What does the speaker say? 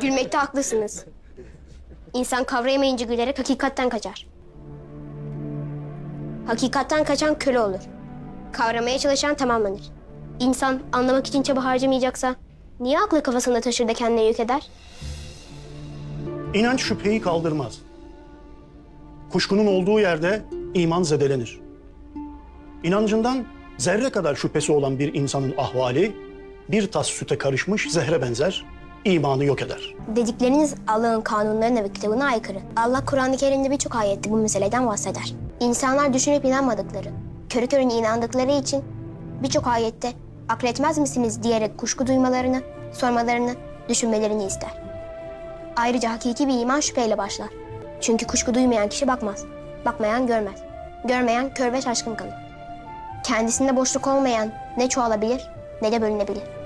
Gülmekte haklısınız. İnsan kavrayamayınca gülerek hakikatten kaçar. Hakikatten kaçan köle olur. Kavramaya çalışan tamamlanır. İnsan anlamak için çaba harcamayacaksa niye aklı kafasında taşır da kendine yük eder? İnanç şüpheyi kaldırmaz. Kuşkunun olduğu yerde iman zedelenir. İnancından zerre kadar şüphesi olan bir insanın ahvali bir tas süte karışmış zehre benzer, imanı yok eder. Dedikleriniz Allah'ın kanunlarına ve kitabına aykırı. Allah Kur'an-ı Kerim'de birçok ayette bu meseleden bahseder. İnsanlar düşünüp inanmadıkları, körü körüne inandıkları için birçok ayette akletmez misiniz diyerek kuşku duymalarını, sormalarını, düşünmelerini ister. Ayrıca hakiki bir iman şüpheyle başlar. Çünkü kuşku duymayan kişi bakmaz. Bakmayan görmez. Görmeyen kör ve şaşkın kalır. Kendisinde boşluk olmayan ne çoğalabilir ne de bölünebilir.